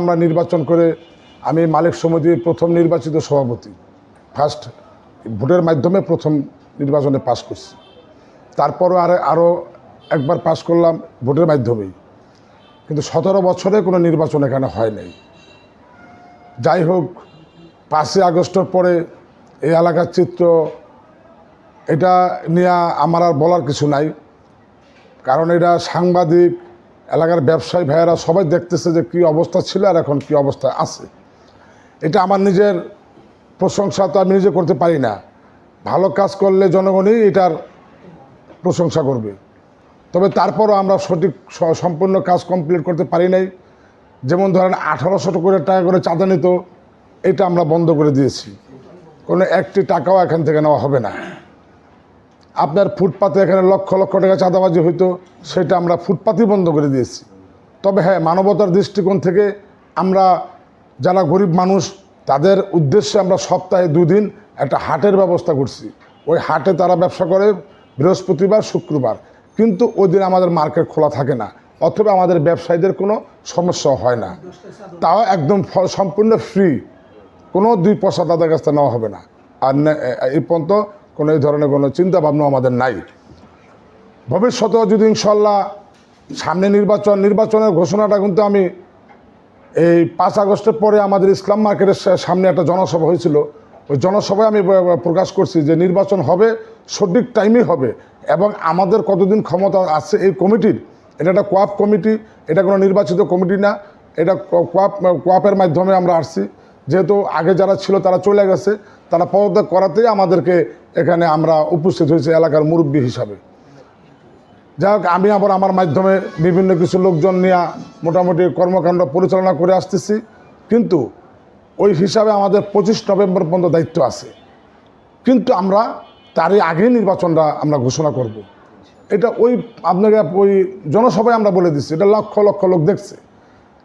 আমরা নির্বাচন করে আমি মালিক সমিতির প্রথম নির্বাচিত সভাপতি। ফার্স্ট ভোটের মাধ্যমে প্রথম নির্বাচনে পাশ করছি। তারপরও আর, আরও একবার পাশ করলাম ভোটের মাধ্যমেই। কিন্তু সতেরো বছরে কোনো নির্বাচন এখানে হয় নাই। যাই হোক, পাঁচই আগস্টের পরে এই এলাকার চিত্র, এটা নিয়ে আমার আর বলার কিছু নাই। কারণ এটা সাংবাদিক এলাকার ব্যবসায়ী ভাইয়েরা সবাই দেখতেছে যে কী অবস্থা ছিল আর এখন কী অবস্থায় আছে। এটা আমার নিজের প্রশংসা তো আমি নিজে করতে পারি না। ভালো কাজ করলে জনগণই এটার প্রশংসা করবে। তবে তারপরও আমরা সঠিক সম্পূর্ণ কাজ কমপ্লিট করতে পারি নাই। যেমন ধরেন আঠারোশো করে টাকা করে চাঁদা নিত, এটা আমরা বন্ধ করে দিয়েছি। কোনো একটি টাকাও এখান থেকে নেওয়া হবে না। আপনার ফুটপাতে এখানে লক্ষ লক্ষ টাকা চাঁদাবাজি হইতো, সেটা আমরা ফুটপাতই বন্ধ করে দিয়েছি। তবে হ্যাঁ মানবতার দৃষ্টিকোণ থেকে আমরা যারা গরিব মানুষ, তাদের উদ্দেশ্যে আমরা সপ্তাহে দুদিন একটা হাটের ব্যবস্থা করছি। ওই হাটে তারা ব্যবসা করে বৃহস্পতিবার, শুক্রবার। কিন্তু ওই দিন আমাদের মার্কেট খোলা থাকে না, অথবা আমাদের ব্যবসায়ীদের কোনো সমস্যা হয় না। তাও একদম সম্পূর্ণ ফ্রি, কোনো দুই পয়সা তাদের কাছ থেকে নেওয়া হবে না। আর এই পর্যন্ত কোনো এই ধরনের কোনো চিন্তাভাবনা আমাদের নাই। ভবিষ্যতেও যদি ইনশাল্লাহ সামনে নির্বাচন, নির্বাচনের ঘোষণাটা কিন্তু আমি এই পাঁচ আগস্টের পরে আমাদের ইসলাম মার্কেটের সামনে একটা জনসভা হয়েছিল। ওই জনসভায় আমি প্রকাশ করছি যে নির্বাচন হবে, সঠিক টাইমেই হবে এবং আমাদের কতদিন ক্ষমতা আছে এই কমিটির, এটা একটা কোয়াপ কমিটি, এটা কোনো নির্বাচিত কমিটি না, এটা কোয়াপ, কোয়াপের মাধ্যমে আমরা আসছি। যেহেতু আগে যারা ছিল তারা চলে গেছে, তারা পদত্যাগ করাতেই আমাদেরকে এখানে আমরা উপস্থিত হয়েছি এলাকার মুরব্বী হিসাবে। যাই হোক, আমি আবার আমার মাধ্যমে বিভিন্ন কিছু লোকজন নিয়ে মোটামুটি কর্মকাণ্ড পরিচালনা করে আসতেছি। কিন্তু ওই হিসাবে আমাদের পঁচিশ নভেম্বর পর্যন্ত দায়িত্ব আছে। কিন্তু আমরা তারই আগেই নির্বাচনটা আমরা ঘোষণা করব। এটা ওই আপনাকে ওই জনসভায় আমরা বলে দিচ্ছি, এটা লক্ষ লক্ষ লোক দেখছে।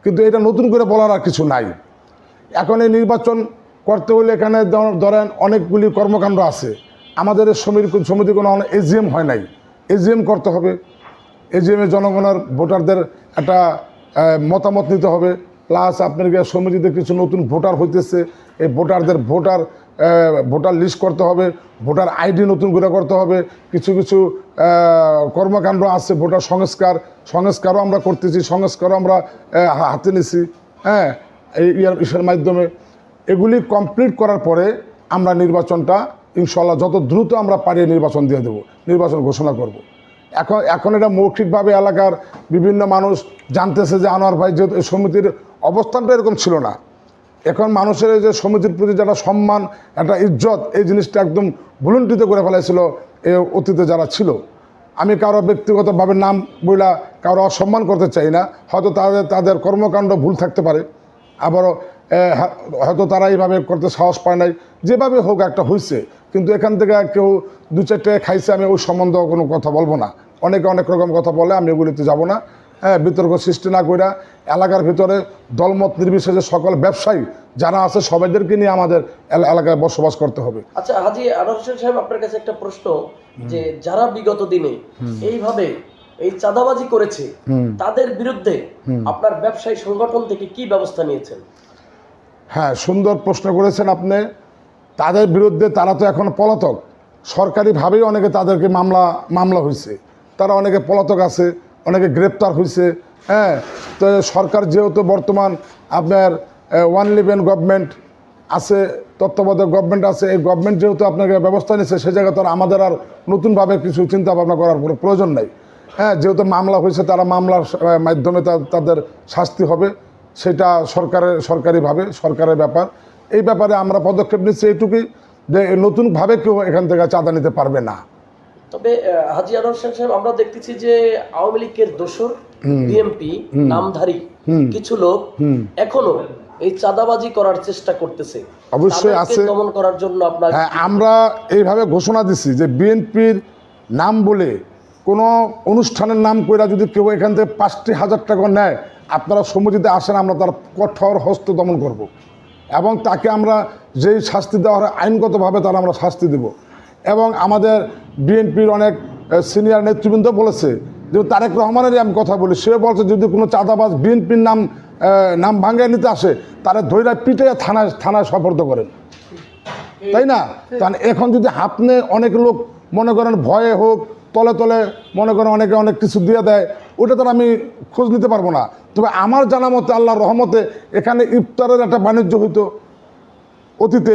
কিন্তু এটা নতুন করে বলার আর কিছু নাই। এখন এই নির্বাচন করতে হলে এখানে ধরেন অনেকগুলি কর্মকাণ্ড আছে। আমাদের এই সমিতি কোনো এজিএম হয় নাই। এজিএম করতে হবে। এজিএমে জনগণের ভোটারদের একটা মতামত নিতে হবে। প্লাস আপনার সমিতিতে কিছু নতুন ভোটার হইতেছে। এই ভোটারদের ভোটার ভোটার লিস্ট করতে হবে। ভোটার আইডি নতুন করে করতে হবে। কিছু কিছু কর্মকাণ্ড আছে, ভোটার সংস্কার। সংস্কারও আমরা করতেছি। সংস্কারও আমরা হাতে নিছি। হ্যাঁ এই ইসের মাধ্যমে। এগুলি কমপ্লিট করার পরে আমরা নির্বাচনটা ইনশাল্লাহ যত দ্রুত আমরা পারি নির্বাচন দিয়ে দেবো, নির্বাচন ঘোষণা করব। এখন এখন এটা মৌখিকভাবে এলাকার বিভিন্ন মানুষ জানতেছে যে আনোয়ার ভাই যেহেতু সমিতির অবস্থানটা এরকম ছিল না। এখন মানুষের যে সমিতির প্রতি যারা সম্মান, একটা ইজ্জত, এই জিনিসটা একদম ভুলুন্টিত করে ফেলেছিল এ অতীতে যারা ছিল। আমি কারও ব্যক্তিগতভাবে নাম বইলা কারও অসম্মান করতে চাই না, হয়তো তাদের তাদের কর্মকাণ্ড ভুল থাকতে পারে। আবারও হয়তো তারা এইভাবে করতে সাহস পায় নাই। যেভাবে হোক একটা হয়েছে কিন্তু এখান থেকে কেউ দু চারটে খাইছে আমি ওই সম্বন্ধে কোনো কথা বলব না। অনেকে অনেক রকম কথা বলে আমি ওগুলিতে যাব না। হ্যাঁ বিতর্ক সৃষ্টি না কইরা এলাকার ভিতরে দলমত নির্বিশেষে সকল ব্যবসায়ী যারা আছে সবাইদেরকে নিয়ে আমাদের এলা- এলাকায় বসবাস করতে হবে। আচ্ছা হাজি আনোয়ার হোসেন সাহেব আপনার কাছে একটা প্রশ্ন যে যারা বিগত দিনে এইভাবে এই চাঁদাবাজি করেছে তাদের বিরুদ্ধে আপনার ব্যবসায়ী সংগঠন থেকে কি ব্যবস্থা নিয়েছেন? হ্যাঁ সুন্দর প্রশ্ন করেছেন আপনি। তাদের বিরুদ্ধে তারা তো এখন পলাতক। সরকারিভাবেই অনেকে তাদেরকে মামলা মামলা হয়েছে তারা অনেকে পলাতক আছে, অনেকে গ্রেপ্তার হয়েছে হ্যাঁ? তো সরকার যেহেতু বর্তমান আপনার ওয়ান লিভেন গভর্নমেন্ট আছে, তত্ত্বাবধায়ক গভর্নমেন্ট আছে, এই গভর্নমেন্ট যেহেতু আপনাকে ব্যবস্থা নিচ্ছে সে জায়গায় তো আমাদের আর নতুনভাবে কিছু চিন্তা ভাবনা করার কোনো প্রয়োজন নেই। হ্যাঁ যেহেতু মামলা হয়েছে তারা মামলার মাধ্যমে তাদের শাস্তি হবে। সেটা সরকারের, সরকারিভাবে, সরকারের ব্যাপার। এই ব্যাপারে আমরা পদক্ষেপ নিচ্ছি এইটুকুই যে নতুনভাবে কেউ এখান থেকে চাঁদা নিতে পারবে না। তবে হাজি আনোয়ার সাহেব আমরা দেখতেছি যে আওয়ামী লীগের দোসর বিএমপি নামধারী কিছু লোক এখনও এই চাঁদাবাজি করার চেষ্টা করতেছে। অবশ্যই আছে। দমন করার জন্য আপনার হ্যাঁ আমরা এইভাবে ঘোষণা দিছি যে বিএনপির নাম বলে কোনো অনুষ্ঠানের নাম কইরা যদি কেউ এখান থেকে পাঁচটি হাজার টাকা নেয় আপনারা সমিতিতে আসেন আমরা তার কঠোর হস্ত দমন করব। এবং তাকে আমরা যেই শাস্তি দেওয়া হয় আইনগতভাবে তার আমরা শাস্তি দেব। এবং আমাদের বিএনপির অনেক সিনিয়র নেতৃবৃন্দ বলেছে যে তারেক রহমানেরই আমি কথা বলি সে বলছে যদি কোনো চাঁদাবাজ বিএনপির নাম নাম ভাঙ্গায় নিতে আসে, তারা ধৈরা পিটে থানায় থানায় সফর্দ করেন। তাই না? এখন যদি আপনি অনেক লোক মনে করেন ভয়ে হোক তলে তলে মনে করেন অনেকে অনেক কিছু দিয়ে দেয় ওটা তো আর আমি খোঁজ নিতে পারব না। তবে আমার জানা মতে আল্লাহর রহমতে এখানে ইফতারের একটা বাণিজ্য হইতো। অতীতে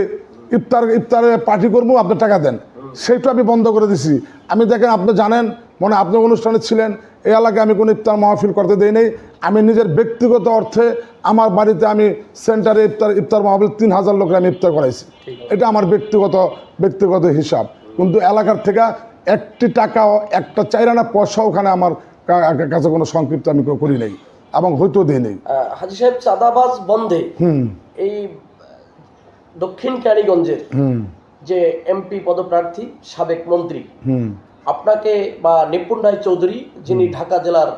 ইফতার ইফতারে পার্টি করব আপনি টাকা দেন। সেইটা আমি বন্ধ করে দিছি। আমি দেখেন আপনি জানেন মনে আপনি অনুষ্ঠানে ছিলেন এই এলাকায় আমি কোনো ইফতার মাহফিল করতে দেই নেই। আমি নিজের ব্যক্তিগত অর্থে আমার বাড়িতে আমি সেন্টারে ইফতার ইফতার মাহফিল তিন হাজার লোকের আমি ইফতার করাইছি। এটা আমার ব্যক্তিগত ব্যক্তিগত হিসাব। কিন্তু এলাকার থেকে একটি টাকাও একটা চাইরানা পয়সা ওখানে আমার কাছে কোনো সংক্ষিপ্ত আমি করি নাই এবং হয়তো দিই নেই। হাজি সাহেব চাঁদাবাজ বন্ধে এই দক্ষিণ ক্যানিগঞ্জের হুম। যে এমপি পদপ্রার্থী সাবেক মন্ত্রী হুম। আপনাকে বা নিপুণ রায় চৌধুরী যিনি ঢাকা জেলার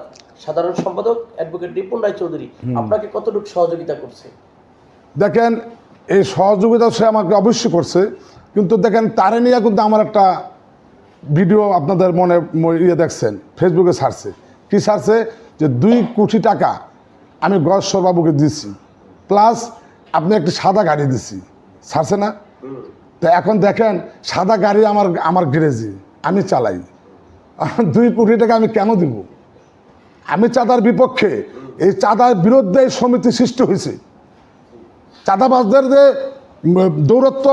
সাধারণ সম্পাদক অ্যাডভোকেট নিপুণ রায় চৌধুরী আপনাকে কতটুকু সহযোগিতা করছে? দেখেন এই সহযোগিতা সে আমাকে অবশ্যই করছে কিন্তু দেখেন তারে নিয়ে কিন্তু আমার একটা ভিডিও আপনাদের মনে ইয়ে দেখছেন ফেসবুকে ছাড়ছে। কি ছাড়ছে? যে দুই কোটি টাকা আমি গয়েশ্বর বাবুকে দিচ্ছি প্লাস আপনি একটি সাদা গাড়ি দিছি। ছাড়ছে না? তো এখন দেখেন, সাদা গাড়ি আমার আমার গ্যারেজে, আমি চালাই। দুই কোটি টাকা আমি কেন দিব? আমি চাঁদার বিপক্ষে, এই চাঁদার বিরুদ্ধে সমিতি সৃষ্টি হয়েছে। চাঁদাবাজদের যে দৌরত্ব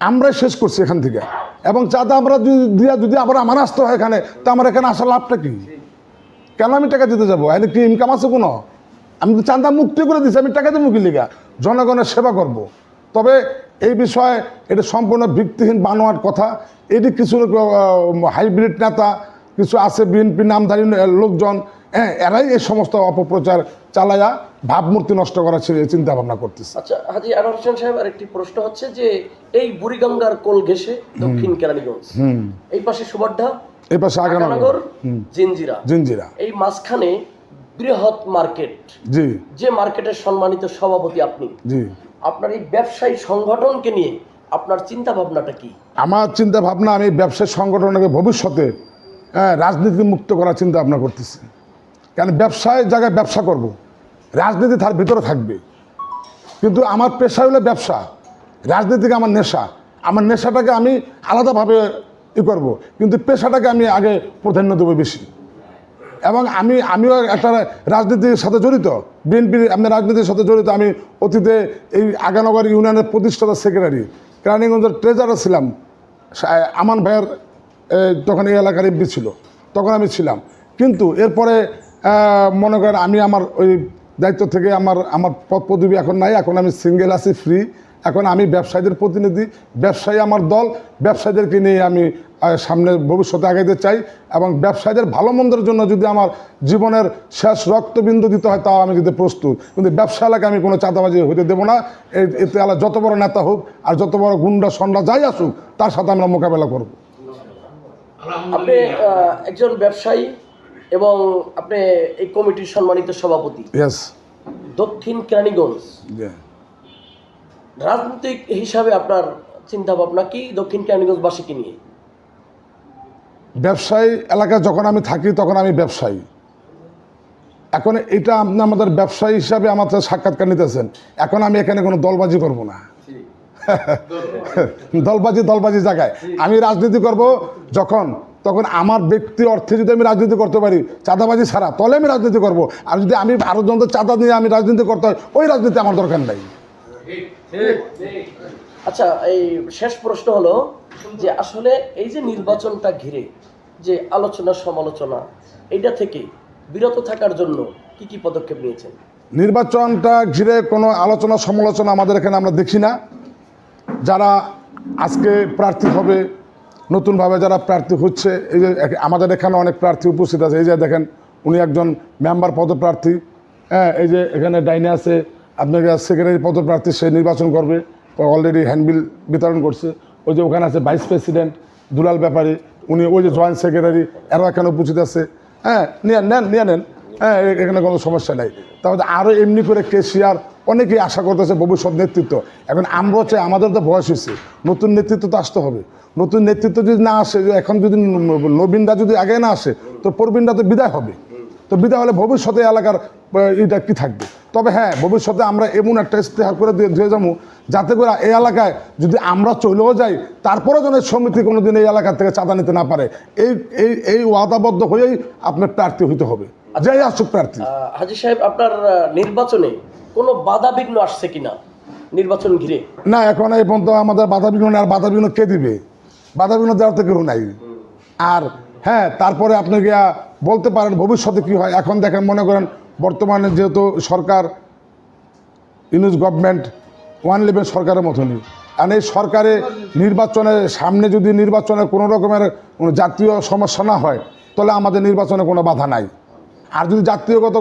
আমরাই শেষ করছি এখান থেকে। এবং চাঁদা আমরা যদি দিয়া যদি আবার আমার আসতে হয় এখানে, তো আমার এখানে আসার লাভটা কি? কেন আমি টাকা দিতে যাব? এখানে কি ইনকাম আছে কোনো? আমি তো চাঁদা মুক্তি করে দিচ্ছি আমি টাকা দেবো কি লিগা? জনগণের সেবা করব। তবে এই বিষয়ে এটা সম্পূর্ণ ভিত্তিহীন বানোয়ার কথা। এটি কিছু হাইব্রিড নেতা, কিছু আছে, বিএনপি নামধারী লোকজন হ্যাঁ এরাই এই সমস্ত অপপ্রচার চালায়া ভাবমূর্তি নষ্ট করার চিন্তা ভাবনা করতেছে। আচ্ছা হাজি আনোয়ার হোসেন সাহেব আরেকটি প্রশ্ন হচ্ছে যে এই বুড়িগঙ্গার কোল ঘেসে দক্ষিণ কেরানীগঞ্জ এই পাশে সুবর্ধা এই পাশে আগানগর জিঞ্জিরা জিঞ্জিরা এই মাঝখানে বৃহৎ মার্কেট। জি। যে মার্কেটের সম্মানিত সভাপতি আপনি জি। আপনার এই ব্যবসায়ী সংগঠনকে নিয়ে আপনার চিন্তা ভাবনাটা কি? আমার চিন্তা ভাবনা আমি ব্যবসায়ী সংগঠনকে ভবিষ্যতে হ্যাঁ, রাজনীতি মুক্ত করার চিন্তা ভাবনা করতেছি। কেন ব্যবসায় জায়গায় ব্যবসা করব। রাজনীতি তার ভিতরে থাকবে। কিন্তু আমার পেশা হলো ব্যবসা। রাজনীতিকে আমার নেশা। আমার নেশাটাকে আমি আলাদাভাবে ই করব। কিন্তু পেশাটাকে আমি আগে প্রাধান্য দেবো বেশি। এবং আমি, আমিও একটা রাজনীতির সাথে জড়িত। বিএনপির আমি রাজনীতির সাথে জড়িত। আমি অতীতে এই আগানগর ইউনিয়নের প্রতিষ্ঠাতা সেক্রেটারি, কেরানীগঞ্জের ট্রেজারার ছিলাম। আমান ভাইয়ের তখন এই এলাকার এমপি ছিল, তখন আমি ছিলাম। কিন্তু এরপরে মনে করেন আমি আমার ওই দায়িত্ব থেকে আমার আমার পদ পদবি এখন নাই, এখন আমি সিঙ্গেল আছি ফ্রি এখন আমি ব্যবসায়ীদের প্রতিনিধি, ব্যবসায়ী আমার দল, ব্যবসায়ীদেরকে নিয়ে আমি সামনে ভবিষ্যতে আগাইতে চাই এবং ব্যবসায়ীদের ভালো মন্দের জন্য যদি আমার জীবনের শেষ রক্তবিন্দু দিতে হয়, তাও আমি দিতে প্রস্তুত। কিন্তু ব্যবসা এলাকায় আমি কোনো চাঁদাবাজি হইতে দেবো না। এতে এলা যত বড় নেতা হোক আর যত বড় গুন্ডা, সন্ডা যাই আসুক, তার সাথে আমরা মোকাবেলা করব। আপনি একজন ব্যবসায়ী এবং আপনি এই কমিটির সম্মানিত সভাপতি। দক্ষিণ কেরানীগঞ্জ। রাজনৈতিক হিসাবে আপনার চিন্তা ভাবনা কি দক্ষিণ কেরানীগঞ্জবাসীকে নিয়ে? ব্যবসায়ী এলাকায় যখন আমি থাকি তখন আমি ব্যবসায়ী। এখন এটা আপনি আমাদের ব্যবসায়ী হিসাবে আমাদের সাক্ষাৎকার নিতেছেন। এখন আমি এখানে কোনো দলবাজি করব না। দলবাজি দলবাজি জায়গায়। আমি রাজনীতি করব যখন তখন আমার ব্যক্তি অর্থে যদি আমি রাজনীতি করতে পারি চাঁদাবাজি ছাড়া তলে আমি রাজনীতি করব। আর যদি আমি আরও জনদের চাঁদা দিয়ে আমি রাজনীতি করতে হয় ওই রাজনীতি আমার দরকার নাই। আচ্ছা এই শেষ প্রশ্ন হলো যে আসলে এই যে নির্বাচনটা ঘিরে যে আলোচনা সমালোচনা এটা থেকে বিরত থাকার জন্য কি কি পদক্ষেপ নিয়েছেন? নির্বাচনটা ঘিরে কোনো আলোচনা সমালোচনা আমাদের এখানে আমরা দেখি না। যারা আজকে প্রার্থী হবে নতুনভাবে যারা প্রার্থী হচ্ছে, এই যে আমাদের এখানে অনেক প্রার্থী উপস্থিত আছে। এই যে দেখেন, উনি একজন মেম্বার পদপ্রার্থী। হ্যাঁ এই যে এখানে ডাইনে আছে আপনাকে সেক্রেটারি পদপ্রার্থী, সে নির্বাচন করবে। অলরেডি হ্যান্ডবিল বিতরণ করছে। ওই যে ওখানে আছে ভাইস প্রেসিডেন্ট দুলাল ব্যাপারী। উনি ওই যে জয়েন্ট সেক্রেটারি এরাও এখানে উপস্থিত আছে। হ্যাঁ নিয়ে নেন নিয়ে নেন। হ্যাঁ এখানে কোনো সমস্যা নাই। তারপরে আরও এমনি করে কেসিয়ার অনেকেই আশা করতেছে ভবিষ্যৎ নেতৃত্ব। এখন আমরা চাই আমাদের তো বয়স হয়েছে। নতুন নেতৃত্ব তো আসতে হবে। নতুন নেতৃত্ব যদি না আসে এখন যদি নবীনরা যদি আগে না আসে, তো প্রবীণরা তো বিদায় হবে। তো বিদায় হলে ভবিষ্যতে এলাকার এটা কি থাকবে? তবে হ্যাঁ ভবিষ্যতে আমরা এমন একটা ইস্তেহার করে দিয়ে দিয়ে যাব, যাতে করে এই এলাকায় যদি আমরা চলেও যাই তারপরে যেন সমিতি কোনোদিন এই এলাকা থেকে চাঁদা নিতে না পারে। এই এই এই ওয়াদাবদ্ধ হয়েই আপনার প্রার্থী হইতে হবে। যাই আসুক প্রার্থী। হাজি সাহেব আপনার নির্বাচনে কোনো বাধা বিঘ্ন আসছে কিনা? নির্বাচন ঘিরে। না এখন এই পর্যন্ত আমাদের বাধা বিঘ্ন আর বাধা বিঘ্ন কে দিবে? বাধা বিঘ্ন দেওয়ার তো কেউ নাই। আর হ্যাঁ তারপরে আপনি গিয়া বলতে পারেন ভবিষ্যতে কি হয়? এখন দেখেন মনে করেন বর্তমানে যেহেতু সরকার ইউনিস গভর্নমেন্ট ওয়ান লেভেল সরকারের মতনই। আর এই সরকারে নির্বাচনের সামনে যদি নির্বাচনে কোনো রকমের জাতীয় সমস্যা না হয় তাহলে আমাদের নির্বাচনে কোনো বাধা নাই। আর যদি জাতীয়গত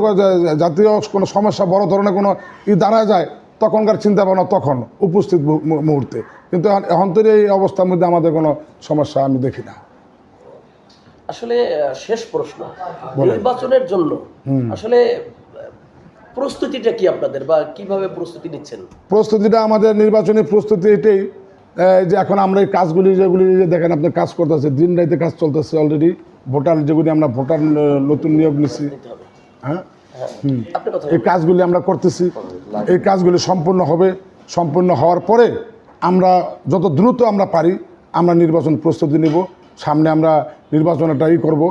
জাতীয় কোনো সমস্যা বড় ধরনের কোনো ই দাঁড়া যায় তখনকার চিন্তা ভাবনা তখন উপস্থিত মুহূর্তে। কিন্তু এখন- তো এই অবস্থার মধ্যে আমাদের কোনো সমস্যা আমি দেখি না। আসলে শেষ প্রশ্ন। নির্বাচনের জন্য আসলে প্রস্তুতিটা কি আপনাদের বা কীভাবে প্রস্তুতি নিচ্ছেন? প্রস্তুতিটা আমাদের নির্বাচনী প্রস্তুতি এটাই যে এখন আমরা এই কাজগুলি যেগুলি যে দেখেন আপনি কাজ করতেছে দিন রাইতে কাজ চলতেছে অলরেডি ভোটার যেগুলি আমরা ভোটার নতুন নিয়োগ হবে। হ্যাঁ? হ্যাঁ। এই কাজগুলি আমরা করতেছি। এই কাজগুলি সম্পূর্ণ হবে সম্পূর্ণ হওয়ার পরে আমরা যত দ্রুত আমরা পারি আমরা নির্বাচন প্রস্তুতি নেব। সামনে আমরা নির্বাচন একটা ই করব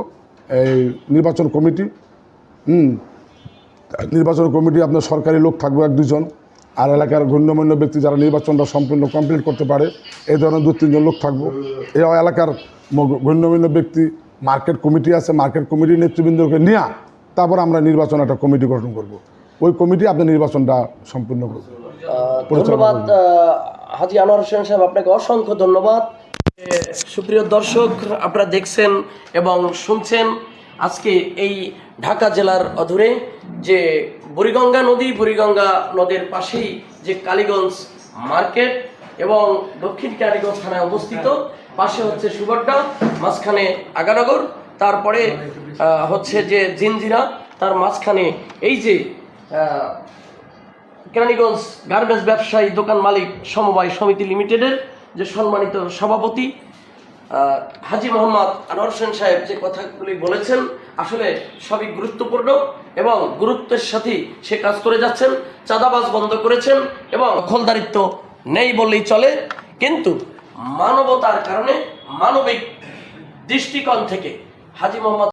এই নির্বাচন কমিটি। হুম। নির্বাচন কমিটি আপনার সরকারি লোক থাকবে এক দুজন আর এলাকার গণ্যমান্য ব্যক্তি যারা নির্বাচনটা সম্পূর্ণ কমপ্লিট করতে পারে এই ধরনের দু তিনজন লোক থাকব। এই এলাকার গণ্যমান্য ব্যক্তি মার্কেট কমিটি আছে মার্কেট কমিটির নেতৃবৃন্দকে নিয়ে তারপর আমরা নির্বাচন একটা কমিটি গঠন করব। ওই কমিটি আপনার নির্বাচনটা সম্পূর্ণ করবে ধন্যবাদ হাজি আনোয়ার হোসেন সাহেব আপনাকে অসংখ্য ধন্যবাদ। সুপ্রিয় দর্শক আপনারা দেখছেন এবং শুনছেন আজকে এই ঢাকা জেলার অধুরে যে বুড়িগঙ্গা নদী বুড়িগঙ্গা নদীর পাশেই যে কালীগঞ্জ মার্কেট এবং দক্ষিণ কালীগঞ্জ থানায় অবস্থিত পাশে হচ্ছে সুবড্ডা, মাঝখানে আগানগর, তারপরে হচ্ছে যে জিনজিরা তার মাঝখানে এই যে কেরানীগঞ্জ গার্মেন্টস ব্যবসায়ী দোকান মালিক সমবায় সমিতি লিমিটেডের যে সম্মানিত সভাপতি হাজি মোহাম্মদ আনোয়ার হোসেন সাহেব যে কথাগুলি বলেছেন, আসলে সবই গুরুত্বপূর্ণ এবং গুরুত্বের সাথে সে কাজ করে যাচ্ছেন, চাঁদাবাজ বন্ধ করেছেন এবং দখলদারিত্ব নেই বললেই চলে। কিন্তু মানবতার কারণে মানবিক দৃষ্টিকোণ থেকে হাজি মোহাম্মদ